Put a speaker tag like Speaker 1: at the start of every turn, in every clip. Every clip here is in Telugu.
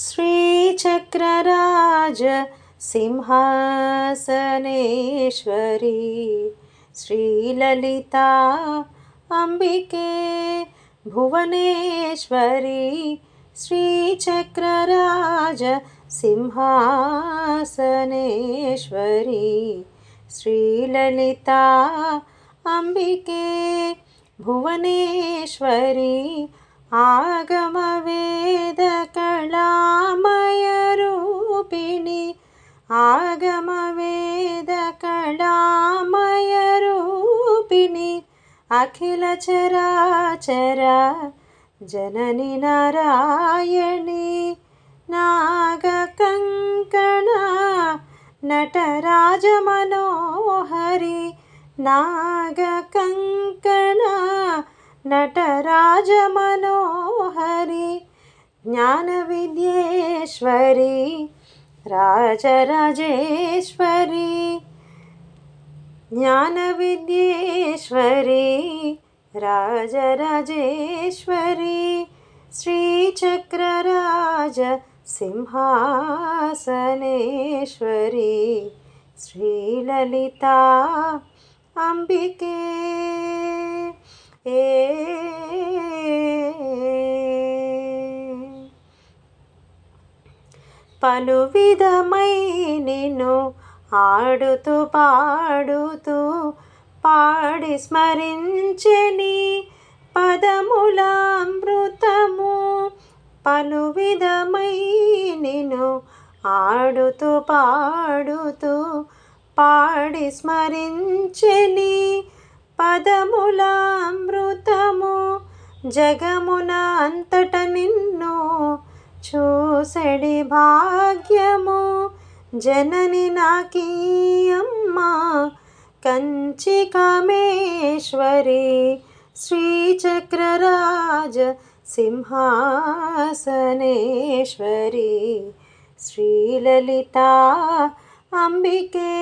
Speaker 1: श्रीचक्रराज सिंहासनेश्वरी श्रीललिता अम्बिके भुवनेश्वरी श्रीचक्रराज सिंहासनेश्वरी श्रीललिता अम्बिके भुवनेश्वरी आगमवेदकलामयरूपिणि। आगमवेदकलामयरूपिणि। अखिलचराचरा जननि नारायणी। नागकङ्कणा नटराजमनोहरि। नागकङ्कणा नटराजमनोहरि ज्ञानविद्येश्वरी राजराजेश्वरी ज्ञानविद्येश्वरी राजराजेश्वरी श्रीचक्रराज सिंहासनेश्वरी श्रीललिता अम्बिके పలు విధమై నిన్ను ఆడుతూ పాడుతూ పాడి స్మరించని పదములామృతము పలు విధమై నిన్ను ఆడుతూ పాడుతూ పాడి స్మరించని పదములామృతము జగమున అంతట నిన్ను జనని నాకీయమ్మ కంచి కామేశ్వరి శ్రీచక్రరాజ సింహాసనేశ్వరి శ్రీలలిత అంబికే.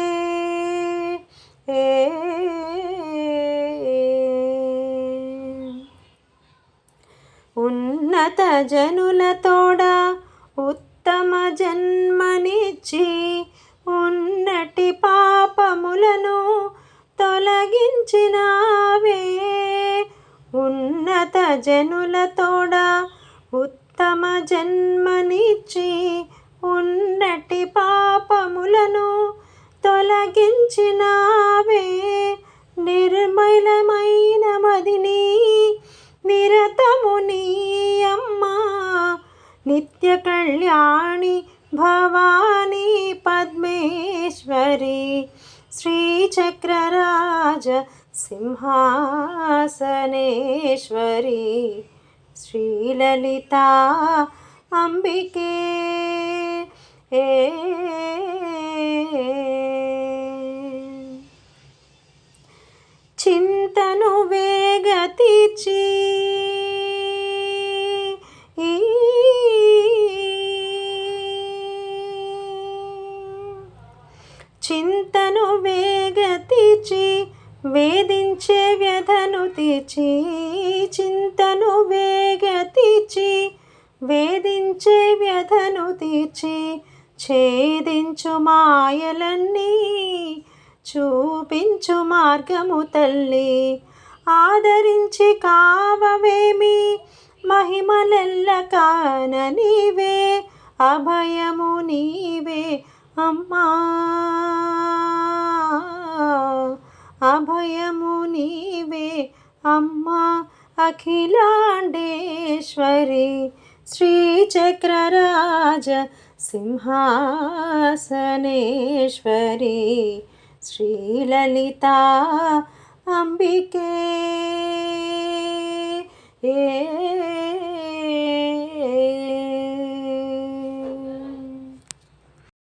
Speaker 1: ఉన్నత జనుల తోడ ఉత్తమ జన్మ వచ్చి ఉన్నటి పాపములను తొలగించినావే. ఉన్నత జనులతోడ ఉత్తమ జన్మనిచ్చి ఉన్నటి పాపములను తొలగించినావే. నిర్మలమైన మదిని నిరతము నీ అమ్మా నిత్య కళ్యాణి भवानी पद्मेश्वरी श्रीचक्रराज सिंहासनेश्वरी श्रीललिता अम्बिके। ए। एिन्तनुवेगति चि చింతను వేగతీచి వేధించే వ్యధను తీర్చి చింతను వేగతీచి వేధించే వ్యధను తీర్చి ఛేదించు మాయలన్నీ చూపించు మార్గము తల్లి ఆదరించి కావవేమి మహిమలెల్ల కాన నీవే అభయము నీవే అమ్మా అభయము నీవే అమ్మా అఖిలాండేశ్వరి శ్రీచక్రరాజ సింహాసనేశ్వరి శ్రీలలిత అంబికే. ఏ